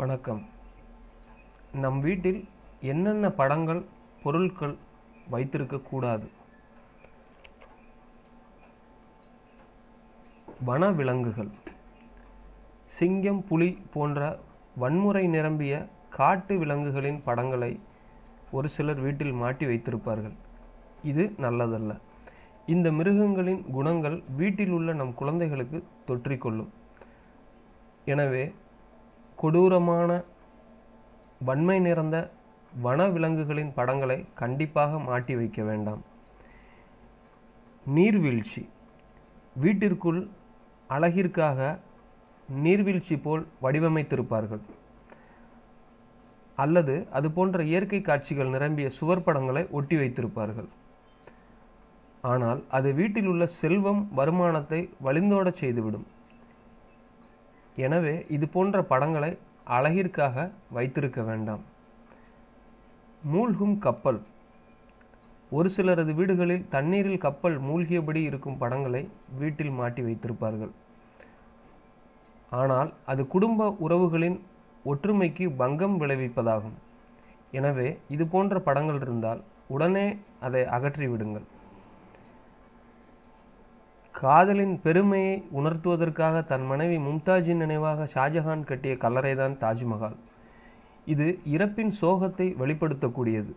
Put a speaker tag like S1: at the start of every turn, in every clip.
S1: வணக்கம். நம் வீட்டில் என்னென்ன படங்கள் பொருட்கள் வைத்திருக்கக்கூடாது வனவிலங்குகள். சிங்கம் புலி போன்ற வன்முறை நிரம்பிய காட்டு விலங்குகளின் படங்களை ஒரு சிலர் வீட்டில் மாட்டி வைத்திருப்பார்கள். இது நல்லதல்ல. இந்த மிருகங்களின் குணங்கள் வீட்டில் உள்ள நம் குழந்தைகளுக்கு தொற்றிக்கொள்ளும். எனவே கொடூரமான வன்மை நிறைந்த வனவிலங்குகளின் படங்களை கண்டிப்பாக மாட்டி வைக்க வேண்டாம். நீர்வீழ்ச்சி. வீட்டிற்குள் அழகிற்காக நீர்வீழ்ச்சி போல் வடிவமைத்திருப்பார்கள். அல்லது அது போன்ற இயற்கை காட்சிகள் நிரம்பிய சுவர் படங்களை ஒட்டி வைத்திருப்பார்கள். ஆனால் அது வீட்டில் உள்ள செல்வம் வருமானத்தை வழிந்தோடச் செய்துவிடும். எனவே இது போன்ற படங்களை அழகிற்காக வைத்திருக்க வேண்டாம். மூழ்கும் கப்பல். ஒரு சிலரது வீடுகளில் தண்ணீரில் கப்பல் மூழ்கியபடி இருக்கும் படங்களை வீட்டில் மாட்டி வைத்திருப்பார்கள். ஆனால் அது குடும்ப உறவுகளின் ஒற்றுமைக்கு பங்கம் விளைவிப்பதாகும். எனவே இது போன்ற படங்கள் இருந்தால் உடனே அதை அகற்றி விடுங்கள் காதலின் பெருமையை உணர்த்துவதற்காக தன் மனைவி மும்தாஜின் நினைவாக ஷாஜஹான் கட்டிய கல்லறைதான் தாஜ்மஹால். இது இறப்பின் சோகத்தை வெளிப்படுத்தக்கூடியது.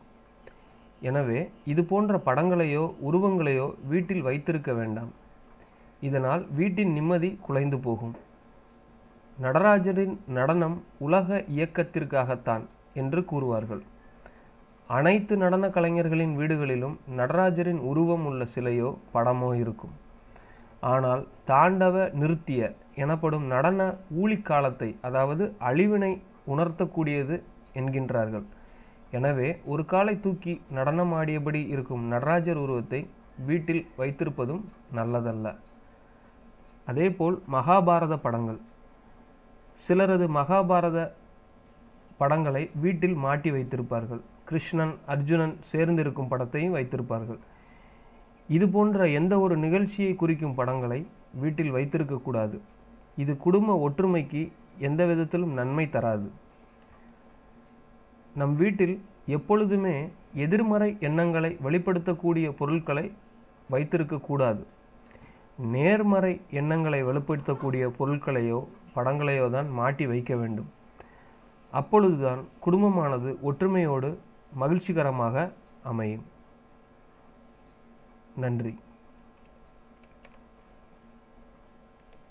S1: எனவே இது போன்ற படங்களையோ உருவங்களையோ வீட்டில் வைத்திருக்க வேண்டாம். இதனால் வீட்டின் நிம்மதி குலைந்து போகும். நடராஜரின் நடனம் உலக இயக்கத்திற்காகத்தான் என்று கூறுவார்கள். அனைத்து நடன கலைஞர்களின் வீடுகளிலும் நடராஜரின் உருவம் உள்ள சிலையோ படமோ இருக்கும். ஆனால் தாண்டவ நிறுத்திய எனப்படும் நடன ஊழிக்காலத்தை அதாவது அழிவினை உணர்த்தக்கூடியது என்கின்றார்கள். எனவே ஒரு காலை தூக்கி நடனமாடியபடி இருக்கும் நடராஜர் உருவத்தை வீட்டில் வைத்திருப்பதும் நல்லதல்ல. அதேபோல் மகாபாரத படங்கள். சிலரது மகாபாரத படங்களை வீட்டில் மாட்டி வைத்திருப்பார்கள். கிருஷ்ணன் அர்ஜுனன் சேர்ந்திருக்கும் படத்தையும் வைத்திருப்பார்கள். இது போன்ற எந்த ஒரு நிகழ்ச்சியை குறிக்கும் படங்களை வீட்டில் வைத்திருக்கக்கூடாது இது குடும்ப ஒற்றுமைக்கு எந்த விதத்திலும் நன்மை தராது. நம் வீட்டில் எப்பொழுதுமே எதிர்மறை எண்ணங்களை வெளிப்படுத்தக்கூடிய பொருட்களை வைத்திருக்கக்கூடாது நேர்மறை எண்ணங்களை வெளிப்படுத்தக்கூடிய பொருட்களையோ படங்களையோ தான் மாட்டி வைக்க வேண்டும். அப்பொழுதுதான் குடும்பமானது ஒற்றுமையோடு மகிழ்ச்சிகரமாக அமையும். நன்றி.